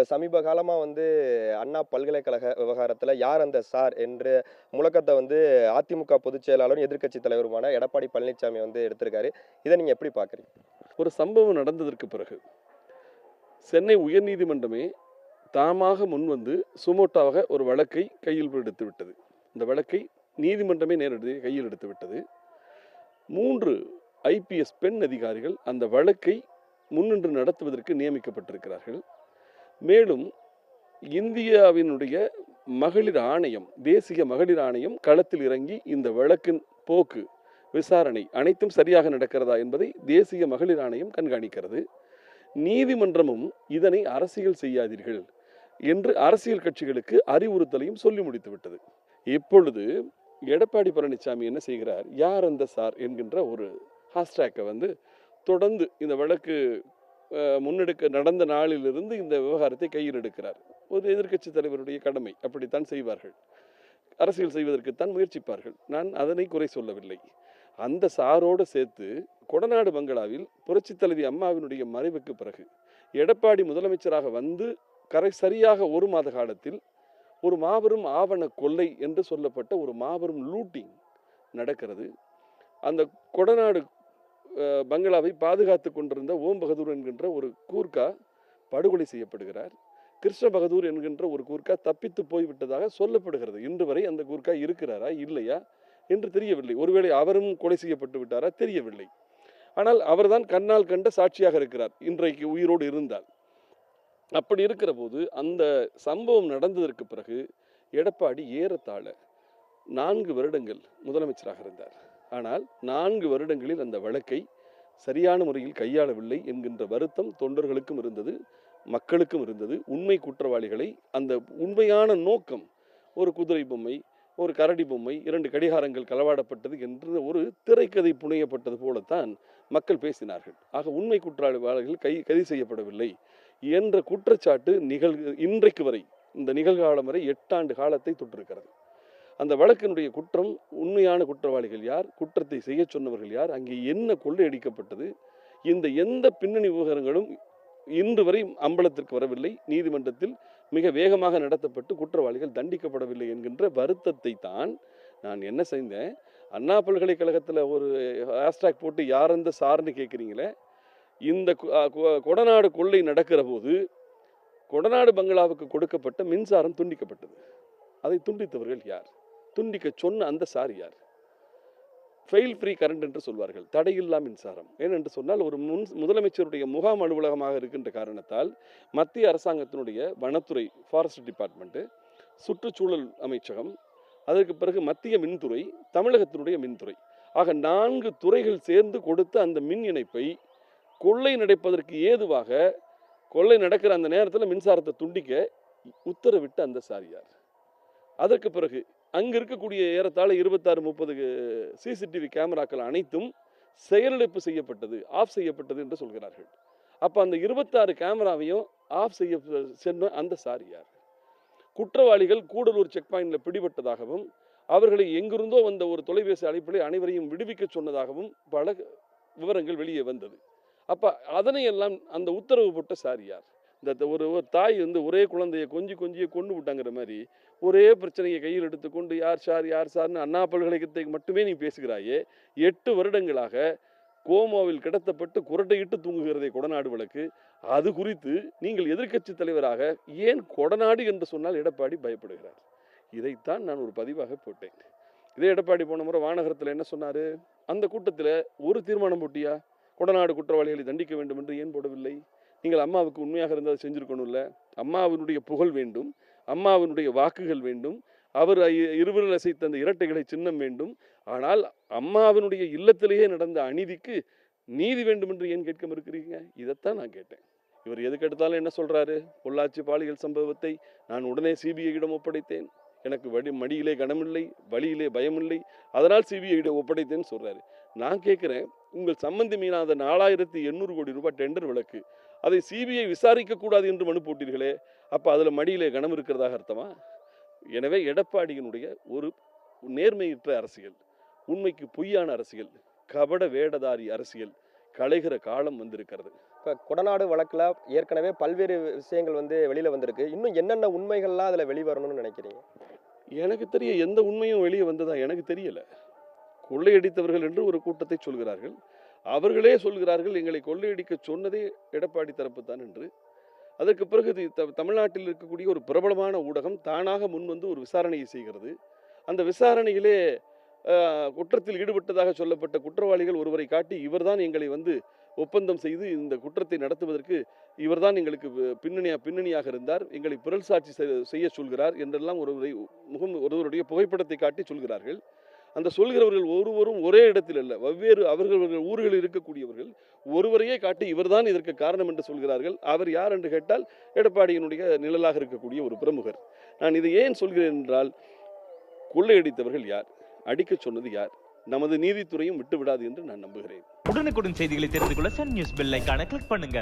இப்போ சமீப காலமாக வந்து அண்ணா பல்கலைக்கழக விவகாரத்தில் யார் அந்த சார் என்று முழக்கத்தை வந்து அதிமுக பொதுச் செயலாளரும் எதிர்க்கட்சி தலைவருமான எடப்பாடி பழனிசாமி வந்து எடுத்திருக்காரு. இதை நீங்கள் எப்படி பார்க்குறீங்க? ஒரு சம்பவம் நடந்ததற்கு பிறகு சென்னை உயர்நீதிமன்றமே தாமாக முன்வந்து சுமோட்டாவாக ஒரு வழக்கை கையில் எடுத்து விட்டது. இந்த வழக்கை நீதிமன்றமே நேரடி கையில் எடுத்து விட்டது. மூன்று ஐபிஎஸ் பெண் அதிகாரிகள் அந்த வழக்கை முன்னின்று நடத்துவதற்கு நியமிக்கப்பட்டிருக்கிறார்கள். மேலும் இந்தியாவினுடைய மகளிர் ஆணையம் தேசிய மகளிர் ஆணையம் களத்தில் இறங்கி இந்த வழக்கின் போக்கு விசாரணை அனைத்தும் சரியாக நடக்கிறதா என்பதை தேசிய மகளிர் ஆணையம் கண்காணிக்கிறது. நீதிமன்றமும் இதனை அரசியல் செய்யாதீர்கள் என்று அரசியல் கட்சிகளுக்கு அறிவுறுத்தலையும் சொல்லி முடித்துவிட்டது இப்பொழுது எடப்பாடி பழனிசாமி என்ன செய்கிறார்? யார் அந்த சார்? என்கின்ற ஒரு ஹாஸ்டேக்கை வந்து தொடர்ந்து இந்த வழக்கு முன்னெடுக்க நடந்த நாளிலிருந்து இந்த விவகாரத்தை கையில் எடுக்கிறார். ஒரு எதிர்க்கட்சி தலைவருடைய கடமை அப்படித்தான் செய்வார்கள். அரசியல் செய்வதற்குத்தான் முயற்சிப்பார்கள். நான் அதனை குறை சொல்லவில்லை. அந்த சாரோடு சேர்த்து கொடநாடு பங்களாவில் புரட்சி தலைவி அம்மாவினுடைய மறைவுக்கு பிறகு எடப்பாடி முதலமைச்சராக வந்து கரை சரியாக ஒரு மாத காலத்தில் ஒரு மாபெரும் ஆவண கொள்ளை என்று சொல்லப்பட்ட ஒரு மாபெரும் லூட்டிங் நடக்கிறது. அந்த கொடநாடு பங்களாவை பாதுகாத்து கொண்டிருந்த ஓம் பகதூர் என்கின்ற ஒரு கூர்க்கா படுகொலை செய்யப்படுகிறார். கிருஷ்ண பகதூர் என்கின்ற ஒரு கூர்க்கா தப்பித்து போய்விட்டதாக சொல்லப்படுகிறது. இன்று வரை அந்த கூர்க்கா இருக்கிறாரா? இல்லையா? என்று தெரியவில்லை. ஒருவேளை அவரும் கொலை செய்யப்பட்டு விட்டாரா? தெரியவில்லை. ஆனால் அவர்தான் கண்ணால் கண்ட சாட்சியாக இருக்கிறார். இன்றைக்கு உயிரோடு இருந்தால். அப்படி இருக்கிற போது அந்த சம்பவம் நடந்ததற்கு பிறகு எடப்பாடி ஏறத்தாழ நான்கு வருடங்கள் முதலமைச்சராக இருந்தார். ஆனால் நான்கு வருடங்களில் அந்த வழக்கை சரியான முறையில் கையாளவில்லை என்கின்ற வருத்தம் தொண்டர்களுக்கும் இருந்தது மக்களுக்கும் இருந்தது. உண்மை குற்றவாளிகளை அந்த உண்மையான நோக்கம் ஒரு குதிரை பொம்மை ஒரு கரடி பொம்மை இரண்டு கடிகாரங்கள் களவாடப்பட்டது என்று ஒரு திரைக்கதை புனையப்பட்டது போலத்தான் மக்கள் பேசினார்கள். ஆக உண்மை குற்றவாளிகள் கை கைது செய்யப்படவில்லை என்ற குற்றச்சாட்டு நிகழ் இன்றைக்கு வரை இந்த நிகழ்காலம் வரை எட்டாண்டு காலத்தை தொற்றிருக்கிறது அந்த வழக்கினுடைய குற்றம் உண்மையான குற்றவாளிகள் யார்? குற்றத்தை செய்ய சொன்னவர்கள் யார்? அங்கே என்ன கொள்ளையடிக்கப்பட்டது? இந்த எந்த பின்னணி விவகாரங்களும் இன்று வரை அம்பலத்திற்கு வரவில்லை. நீதிமன்றத்தில் மிக வேகமாக நடத்தப்பட்டு குற்றவாளிகள் தண்டிக்கப்படவில்லை என்கின்ற வருத்தத்தை தான் நான் என்ன செய்தேன். அண்ணா பல்கலைக்கழகத்தில் ஒரு ஹேஷ்டாக் போட்டு யார் அந்த சார்னு கேட்குறீங்களே இந்த கொடநாடு கொள்ளை நடக்கிற போது கொடநாடு பங்களாவுக்கு கொடுக்கப்பட்ட மின்சாரம் துண்டிக்கப்பட்டது. அதை துண்டித்தவர்கள் யார்? துண்டிக்க சொன்ன அந்த சார் யார்? ஃபெயில் ஃப்ரீ கரண்ட் என்று சொல்வார்கள். தடையில்லா மின்சாரம். ஏனென்று சொன்னால் ஒரு முன் முதலமைச்சருடைய முகாம் அலுவலகமாக இருக்கின்ற காரணத்தால் மத்திய அரசாங்கத்தினுடைய வனத்துறை ஃபாரஸ்ட் டிபார்ட்மெண்ட்டு சுற்றுச்சூழல் அமைச்சகம் அதற்கு பிறகு மத்திய மின்துறை தமிழகத்தினுடைய மின்துறை. ஆக நான்கு துறைகள் சேர்ந்து கொடுத்த அந்த மின் இணைப்பை கொள்ளை நடப்பதற்கு ஏதுவாக கொள்ளை நடக்கிற அந்த நேரத்தில் மின்சாரத்தை துண்டிக்க உத்தரவிட்ட அந்த சாரியார் அதற்கு பிறகு அங்கே இருக்கக்கூடிய ஏறத்தாழ இருபத்தாறு முப்பது சிசிடிவி கேமராக்கள் அனைத்தும் செயலிழப்பு செய்யப்பட்டது ஆஃப் செய்யப்பட்டது என்று சொல்கிறார்கள். அப்போ அந்த இருபத்தாறு கேமராவையும் ஆஃப் செய்ய சென்ற அந்த சாரியார் குற்றவாளிகள் கூடலூர் செக் பாயிண்டில் பிடிபட்டதாகவும் அவர்களை எங்கிருந்தோ வந்த ஒரு தொலைபேசி அழைப்பில் அனைவரையும் விடுவிக்க சொன்னதாகவும் பல விவரங்கள் வெளியே வந்தது. அப்போ அதனை எல்லாம் அந்த உத்தரவு போட்ட சாரியார் இந்த த- ஒரு ஒரு தாய் வந்து ஒரே குழந்தைய கொஞ்சி கொஞ்சியே கொண்டு விட்டாங்கிற மாதிரி ஒரே பிரச்சனையை கையில் எடுத்துக்கொண்டு யார் சார் யார் சார்னு அண்ணா பல்கலைக்கழகத்தை மட்டுமே நீ பேசுகிறாயே எட்டு வருடங்களாக கோமாவில் கிடத்தப்பட்டு குரட்டையிட்டு தூங்குகிறதே கொடநாடு வழக்கு அது குறித்து நீங்கள் எதிர்க்கட்சி தலைவராக ஏன் கொடநாடு என்று சொன்னால் எடப்பாடி பயப்படுகிறார். இதைத்தான் நான் ஒரு பதிவாக போட்டேன். இதே எடப்பாடி போன முறை வானகரத்தில் என்ன சொன்னார்? அந்த கூட்டத்தில் ஒரு தீர்மானம் போட்டியா? கொடநாடு குற்றவாளிகளை தண்டிக்க வேண்டும் என்று ஏன் போடவில்லை? நீங்கள் அம்மாவுக்கு உண்மையாக இருந்தால் செஞ்சுருக்கணும்ல அம்மாவினுடைய புகழ் வேண்டும். அம்மாவினுடைய வாக்குகள் வேண்டும். அவர் இ- அசைத்த அந்த இரட்டைகளை சின்னம் வேண்டும். ஆனால் அம்மாவினுடைய இல்லத்திலேயே நடந்த அநீதிக்கு நீதி வேண்டும் என்று ஏன் கேட்க மறுக்கிறீங்க? இதைத்தான் நான் கேட்டேன். இவர் எதுக்கு எடுத்தாலும் என்ன சொல்கிறாரு பொள்ளாச்சி பாலியல் சம்பவத்தை நான் உடனே சிபிஐயிடம் ஒப்படைத்தேன். எனக்கு வடி மடியிலே கனமில்லை வழியிலே பயமில்லை. அதனால் சிபிஐயிடம் ஒப்படைத்தேன்னு சொல்கிறாரு நான் கேட்குறேன் உங்கள் சம்பந்தி மீனாத நாலாயிரத்தி எண்ணூறு கோடி ரூபாய் டெண்டர் விளக்கு அதை சிபிஐ விசாரிக்க கூடாது என்று மனு போட்டீர்களே அப்ப அதுல மடியிலே கனம் இருக்கிறதாக அர்த்தமா? எனவே எடப்பாடியினுடைய ஒரு நேர்மையற்ற அரசியல் உண்மைக்கு பொய்யான அரசியல் கபட வேடதாரி அரசியல் களைகிற காலம் வந்திருக்கிறது. இப்போ கொடநாடு வழக்குல ஏற்கனவே பல்வேறு விஷயங்கள் வந்து வெளியில வந்திருக்கு. இன்னும் என்னென்ன உண்மைகள்லாம் அதுல வெளிவரணும்னு நினைக்கிறீங்க? எனக்கு தெரிய எந்த உண்மையும் வெளியே வந்ததா எனக்கு தெரியல. கொள்ளையடித்தவர்கள் என்று ஒரு கூட்டத்தை சொல்கிறார்கள். அவர்களே சொல்கிறார்கள் எங்களை கொள்ளையடிக்க சொன்னதே எடப்பாடி தரப்பு தான் என்று. அதற்கு பிறகு இது த- தமிழ்நாட்டில் இருக்கக்கூடிய ஒரு பிரபலமான ஊடகம் தானாக முன்வந்து ஒரு விசாரணையை செய்கிறது. அந்த விசாரணையிலே குற்றத்தில் ஈடுபட்டதாக சொல்லப்பட்ட குற்றவாளிகள் ஒருவரை காட்டி இவர்தான் எங்களை வந்து ஒப்பந்தம் செய்து இந்த குற்றத்தை நடத்துவதற்கு இவர்தான் எங்களுக்கு பின்னணியா பின்னணியாக இருந்தார். எங்களை பிறல் சாட்சி செய்ய சொல்கிறார் என்றெல்லாம் ஒருவரை முகம் ஒருவருடைய புகைப்படத்தை காட்டி சொல்கிறார்கள். அந்த சொல்கிறவர்கள் ஒருவரும் ஒரே இடத்தில் அல்ல வெவ்வேறு அவர்கள் ஊர்களில் இருக்கக்கூடியவர்கள் ஒருவரையே காட்டி இவர்தான் இதற்கு காரணம் என்று சொல்கிறார்கள். அவர் யார் என்று கேட்டால் எடப்பாடியினுடைய நிழலாக இருக்கக்கூடிய ஒரு பிரமுகர். நான் இதை ஏன் சொல்கிறேன் என்றால் கொள்ளையடித்தவர்கள் யார்? அடிக்கச் சொன்னது யார்? நமது நீதித்துறையும் விட்டுவிடாது என்று நான் நம்புகிறேன். உடனுக்குடன் செய்திகளை தெரிந்து கொள்ள சன் நியூஸ் பெல் ஐகானை கிளிக் பண்ணுங்க.